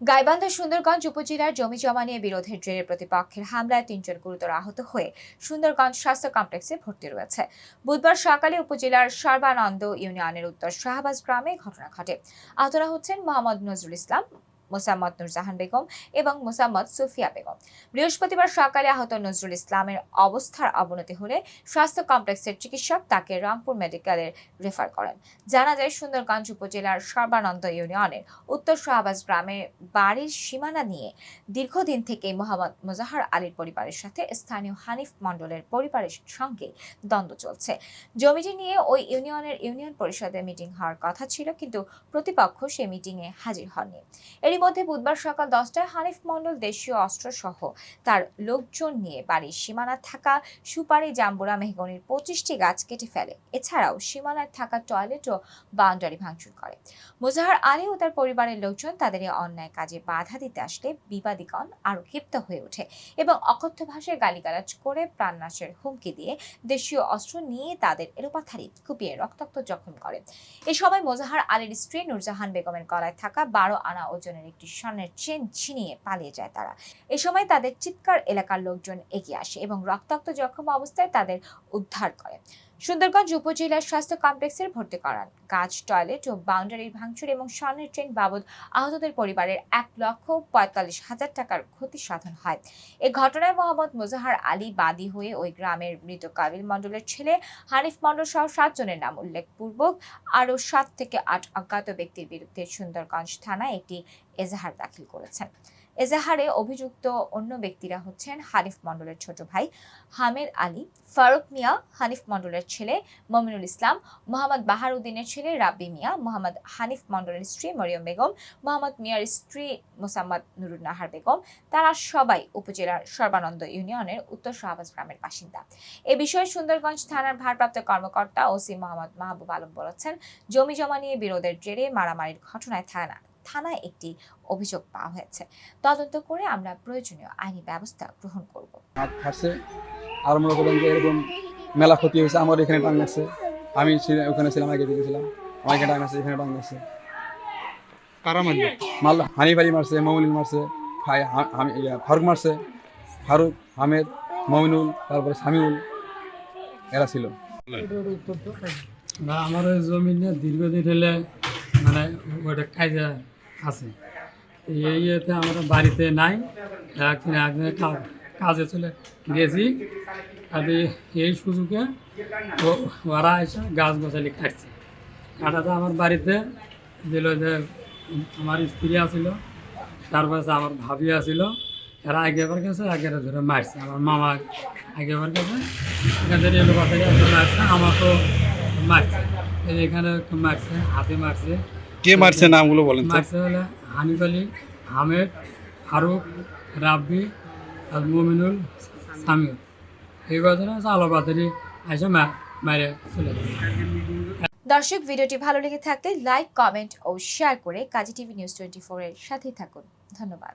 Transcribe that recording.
গাইবান্ধা সুন্দরগঞ্জ উপজেলার জমি জমা নিয়ে বিরোধের জেরে প্রতিপক্ষের হামলায় তিনজন গুরুতর আহত হয়ে সুন্দরগঞ্জ স্বাস্থ্য কমপ্লেক্সে ভর্তি রয়েছে। বুধবার সকালে উপজেলার সর্বানন্দ ইউনিয়নের উত্তর শাহবাজ গ্রামে ঘটনা ঘটে। আহতরা হচ্ছেন মোহাম্মদ নজরুল ইসলাম মোসাম্মদ নুরজাহান বেগম এবং মোসাম্মদ সুফিয়া বেগম। বৃহস্পতিবার সকালে আহত নজরুল ইসলামের অবস্থার অবনতি হলে স্বাস্থ্য কমপ্লেক্সের চিকিৎসক তাকে রংপুর মেডিকেলে রেফার করেন। জানা যায়, সুন্দরগঞ্জ উপজেলার সর্বানন্দ ইউনিয়নের উত্তর শাহবাজ গ্রামে বাড়ির সীমানা নিয়ে দীর্ঘদিন থেকে মোহাম্মদ মোজাহার আলীর পরিবারের সাথে স্থানীয় হানিফ মণ্ডলের পরিবারের সঙ্গে দ্বন্দ্ব চলছে। জমিটি নিয়ে ওই ইউনিয়নের ইউনিয়ন পরিষদে মিটিং হওয়ার কথা ছিল, কিন্তু প্রতিপক্ষ সে মিটিংয়ে হাজির হননি। এরই মধ্যে বুধবার সকাল দশটায় হানিফ মণ্ডল দেশীয় অস্ত্র সহ তার লোকজন নিয়ে বাড়ির সীমানা থাকা সুপারি জাম্বুরা মেহগনির পঁচিশটি গাছ কেটে ফেলে। এছাড়াও সীমানায় থাকা টয়লেট ও বাউন্ডারি ভাঙচুর করে। মোজাহার আলী ও তার পরিবারের লোকজন তাদের এই অন্যায় কাজে বাধা দিতে আসলে বিবাদীগণ আরও ক্ষিপ্ত হয়ে ওঠে এবং অকথ্য ভাষায় গালিগালাজ করে প্রাণনাশের হুমকি দিয়ে দেশীয় অস্ত্র নিয়ে তাদের এলোপাথারি কুপিয়ে রক্তাক্ত জখম করে। এ সময় মোজাহার আলীর স্ত্রী নুরজাহান বেগমের গলায় থাকা বারো আনা ওজনের একটি স্বর্ণের চেন ছিনিয়ে পালিয়ে যায় তারা। এ সময় তাদের চিৎকার এলাকার লোকজন এগিয়ে আসে এবং রক্তাক্ত জখম অবস্থায় তাদের উদ্ধার করে। সুন্দরগঞ্জ উপজেলার স্বাস্থ্য কমপ্লেক্সের ভর্তি করান। গাছ, টয়লেট ও বাউন্ডারির ভাঙচুর এবং স্বর্ণের ট্রেন বাবদ আহতদের পরিবারের এক লক্ষ পঁয়তাল্লিশ হাজার টাকার ক্ষতি সাধন হয়। এ ঘটনায় মোহাম্মদ মোজাহার আলী বাদী হয়ে ওই গ্রামের মৃত কাবিল মণ্ডলের ছেলে হানিফ মণ্ডল সহ সাতজনের নাম উল্লেখপূর্বক আরও সাত থেকে আট অজ্ঞাত ব্যক্তির বিরুদ্ধে সুন্দরগঞ্জ থানায় একটি এজাহার দাখিল করেছেন। এজাহারে অভিযুক্ত অন্য ব্যক্তিরা হচ্ছেন হানিফ মণ্ডলের ছোট ভাই হামেদ আলী, ফারুক মিয়া, হানিফ মণ্ডলের ছেলে মমিনুল ইসলাম, মোহাম্মদ বাহারুদ্দিনের ছেলে রাব্বি মিয়া, মোহাম্মদ হানিফ মণ্ডলের স্ত্রী মরিয়ম বেগম, মোহাম্মদ মিয়ার স্ত্রী মোসাম্মদ নুরুন নাহার বেগম, তারা সবাই উপজেলার সর্বানন্দ ইউনিয়নের উত্তর শাহবাজ গ্রামের বাসিন্দা। এ বিষয়ে সুন্দরগঞ্জ থানার ভারপ্রাপ্ত কর্মকর্তা ওসি মোহাম্মদ মাহবুব আলম বলেছেন, জমি জমা নিয়ে বিরোধের জেরে মারামারির ঘটনায় থানা থানায় একটি অভিযোগ পাওয়া হয়েছে। তদন্ত করে আমরা প্রয়োজনীয় আইনি ব্যবস্থা গ্রহণ করব। আর মনে যে এরকম মেলা ক্ষতি হয়েছে আমার এখানে টাং আছে আমি ওখানে ছিলাম আগে দিকে ছিলাম। আমার এখানে এখানে টাং আছে। কারা মারলো? মাল হানি বাড়ি মারছে মমিনুল মারছে ফারুক মারছে ফারুক হামেদ মমিনুল তারপরে সামিউল এরা ছিল। না আমার জমি নিয়ে দীর্ঘদিন হলে মানে ওটা কাজে আছে। এই ইয়েতে আমরা বাড়িতে নাই একদিন একদিন কাজে চলে গেছি। কাজে এই সুযোগে ওরা এসে গাছ গোছালি কাটছে। কাটাতে আমার বাড়িতে দিল যে, আমার স্ত্রী আছিল তারপরে আমার ভাবি আছিল, এরা আগেবার গেছে, আগের ধরে মারছে। আমার মামা আগেবার গেছে, এখানে এলো কথা মারছে, আমাকেও মারছে। এখানে মারছে হাতে মারছে কে মারছে নামগুলো বলেন মারছে হলো হানিফ আলী হামেদ ফারুক রাব্বি আর মমিনুল সামিউল। এই কথাটা আলোপাতারি এসে মারে চলে দর্শক ভিডিওটি ভালো লেগে থাকলে লাইক কমেন্ট ও শেয়ার করে Kazi TV news twenty four এর সাথেই থাকুন। ধন্যবাদ।